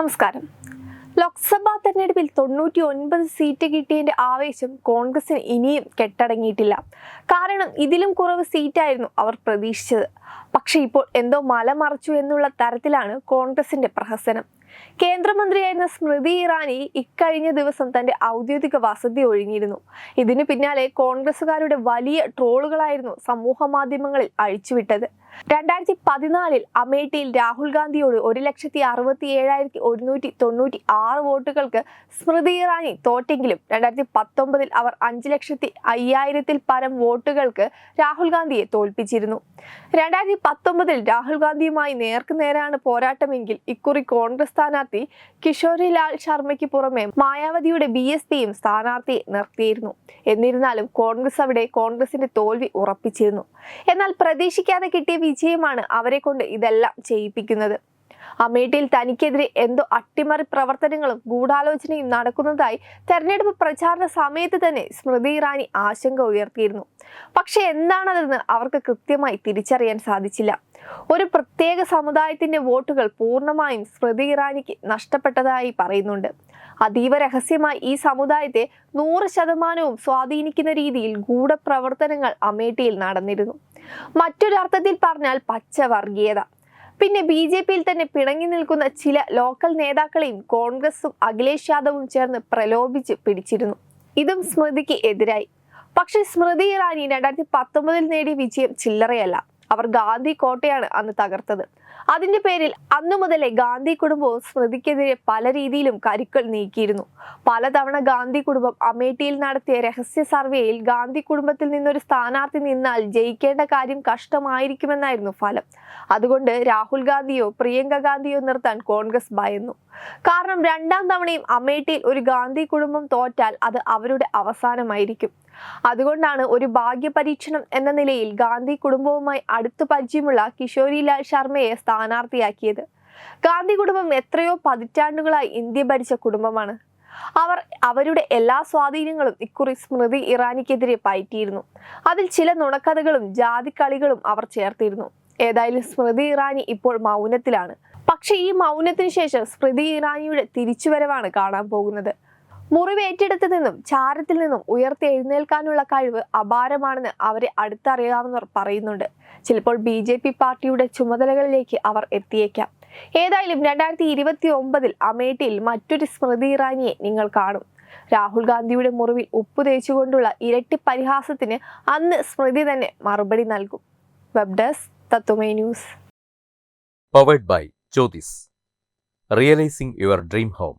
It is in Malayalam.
നമസ്കാരം. ലോക്സഭാ തെരഞ്ഞെടുപ്പിൽ തൊണ്ണൂറ്റി ഒൻപത് സീറ്റ് കിട്ടിയതിന്റെ ആവേശം കോൺഗ്രസിന് ഇനിയും കെട്ടടങ്ങിയിട്ടില്ല. കാരണം ഇതിലും കുറവ് സീറ്റായിരുന്നു അവർ പ്രതീക്ഷിച്ചത്. പക്ഷേ ഇപ്പോൾ എന്തോ മല മറച്ചു എന്നുള്ള തരത്തിലാണ് കോൺഗ്രസിന്റെ പ്രഹസനം. കേന്ദ്രമന്ത്രിയായിരുന്ന സ്മൃതി ഇറാനി ഇക്കഴിഞ്ഞ ദിവസം തന്റെ ഔദ്യോഗിക വസതി ഒഴിഞ്ഞിരുന്നു. ഇതിനു പിന്നാലെ കോൺഗ്രസുകാരുടെ വലിയ ട്രോളുകളായിരുന്നു സമൂഹ മാധ്യമങ്ങളിൽ അഴിച്ചുവിട്ടത്. രണ്ടായിരത്തി പതിനാലിൽ അമേഠിയിൽ രാഹുൽ ഗാന്ധിയോട് ഒരു ലക്ഷത്തി അറുപത്തി ഏഴായിരത്തി ഒരുന്നൂറ്റി തൊണ്ണൂറ്റി ആറ് വോട്ടുകൾക്ക് സ്മൃതി ഇറാനി തോറ്റെങ്കിലും രണ്ടായിരത്തി പത്തൊമ്പതിൽ അവർ അഞ്ച് ലക്ഷത്തി അയ്യായിരത്തിൽ പരം വോട്ടുകൾക്ക് രാഹുൽ ഗാന്ധിയെ തോൽപ്പിച്ചിരുന്നു. രണ്ടായിരത്തി പത്തൊമ്പതിൽ രാഹുൽ ഗാന്ധിയുമായി നേർക്കുനേരാണ് പോരാട്ടമെങ്കിൽ ഇക്കുറി കോൺഗ്രസ് സ്ഥാനാർത്ഥി കിഷോരിലാൽ ശർമ്മയ്ക്ക് പുറമെ മായാവതിയുടെ ബി എസ് പിയും സ്ഥാനാർത്ഥിയെ നിർത്തിയിരുന്നു. എന്നിരുന്നാലും കോൺഗ്രസ് അവിടെ കോൺഗ്രസിന്റെ തോൽവി ഉറപ്പിച്ചിരുന്നു. എന്നാൽ പ്രതീക്ഷിക്കാതെ കിട്ടിയ വിജയമാണ് അവരെ കൊണ്ട് ഇതെല്ലാം ചെയ്യിപ്പിക്കുന്നത്. അമേഠിയിൽ തനിക്കെതിരെ എന്തോ അട്ടിമറി പ്രവർത്തനങ്ങളും ഗൂഢാലോചനയും നടക്കുന്നതായി തെരഞ്ഞെടുപ്പ് പ്രചാരണ സമയത്ത് തന്നെ സ്മൃതി ഇറാനി ആശങ്ക ഉയർത്തിയിരുന്നു. പക്ഷെ എന്താണതെന്ന് അവർക്ക് കൃത്യമായി തിരിച്ചറിയാൻ സാധിച്ചില്ല. ഒരു പ്രത്യേക സമുദായത്തിന്റെ വോട്ടുകൾ പൂർണമായും സ്മൃതി ഇറാനിക്ക് നഷ്ടപ്പെട്ടതായി പറയുന്നുണ്ട്. അതീവ രഹസ്യമായി ഈ സമുദായത്തെ നൂറ് ശതമാനവും സ്വാധീനിക്കുന്ന രീതിയിൽ ഗൂഢപ്രവർത്തനങ്ങൾ അമേഠിയിൽ നടന്നിരുന്നു. മറ്റൊരർത്ഥത്തിൽ പറഞ്ഞാൽ പച്ച വർഗീയത പിന്നെ ബി ജെ പിയിൽ തന്നെ പിണങ്ങി നിൽക്കുന്ന ചില ലോക്കൽ നേതാക്കളെയും കോൺഗ്രസും അഖിലേഷ് യാദവും ചേർന്ന് പ്രലോഭിച്ച് പിടിച്ചിരുന്നു. ഇതും സ്മൃതിക്ക് എതിരായി. പക്ഷേ സ്മൃതി ഇറാനി രണ്ടായിരത്തി പത്തൊമ്പതിൽ നേടിയ വിജയം ചില്ലറയല്ല. അവർ ഗാന്ധി കോട്ടയാണ് അന്ന് തകർത്തത്. അതിന്റെ പേരിൽ അന്നു മുതലേ ഗാന്ധി കുടുംബവും സ്മൃതിക്കെതിരെ പല രീതിയിലും കരുക്കൾ നീക്കിയിരുന്നു. പലതവണ ഗാന്ധി കുടുംബം അമേഠിയിൽ നടത്തിയ രഹസ്യ സർവേയിൽ ഗാന്ധി കുടുംബത്തിൽ നിന്നൊരു സ്ഥാനാർത്ഥി നിന്നാൽ ജയിക്കേണ്ട കാര്യം കഷ്ടമായിരിക്കുമെന്നായിരുന്നു ഫലം. അതുകൊണ്ട് രാഹുൽ ഗാന്ധിയോ പ്രിയങ്ക ഗാന്ധിയോ നിർത്താൻ കോൺഗ്രസ് ഭയന്നു. കാരണം രണ്ടാം തവണയും അമേഠിയിൽ ഒരു ഗാന്ധി കുടുംബം തോറ്റാൽ അത് അവരുടെ അവസാനമായിരിക്കും. അതുകൊണ്ടാണ് ഒരു ഭാഗ്യ പരീക്ഷണം എന്ന നിലയിൽ ഗാന്ധി കുടുംബവുമായി അടുത്തു പരിചയമുള്ള കിഷോരിലാൽ ശർമ്മയെ സ്ഥാനാർത്ഥിയാക്കിയത്. ഗാന്ധി കുടുംബം എത്രയോ പതിറ്റാണ്ടുകളായി ഇന്ത്യ ഭരിച്ച കുടുംബമാണ്. അവർ അവരുടെ എല്ലാ സ്വാധീനങ്ങളും ഇക്കുറി സ്മൃതി ഇറാനിക്കെതിരെ പയറ്റിയിരുന്നു. അതിൽ ചില നുണക്കഥകളും ജാതിക്കളികളും അവർ ചേർത്തിരുന്നു. ഏതായാലും സ്മൃതി ഇറാനി ഇപ്പോൾ മൗനത്തിലാണ്. പക്ഷേ ഈ മൗനത്തിന് ശേഷം സ്മൃതി ഇറാനിയുടെ തിരിച്ചുവരവാണ് കാണാൻ പോകുന്നത്. മുറിവേറ്റെടുത്ത് നിന്നും ചാരത്തിൽ നിന്നും ഉയർത്തി എഴുന്നേൽക്കാനുള്ള കഴിവ് അപാരമാണെന്ന് അവരെ അടുത്തറിയാവുന്നവർ പറയുന്നുണ്ട്. ചിലപ്പോൾ ബി ജെ പി പാർട്ടിയുടെ ചുമതലകളിലേക്ക് അവർ എത്തിയേക്കാം. ഏതായാലും രണ്ടായിരത്തി ഇരുപത്തി ഒമ്പതിൽ അമേഠിയിൽ മറ്റൊരു സ്മൃതി ഇറാനിയെ നിങ്ങൾ കാണും. രാഹുൽ ഗാന്ധിയുടെ മുറിവിൽ ഉപ്പ് തേച്ചുകൊണ്ടുള്ള ഇരട്ടി പരിഹാസത്തിന് അന്ന് സ്മൃതി തന്നെ മറുപടി നൽകും. Web desk Tatwamayi news. Powered by Jyotis. Realising your dream home.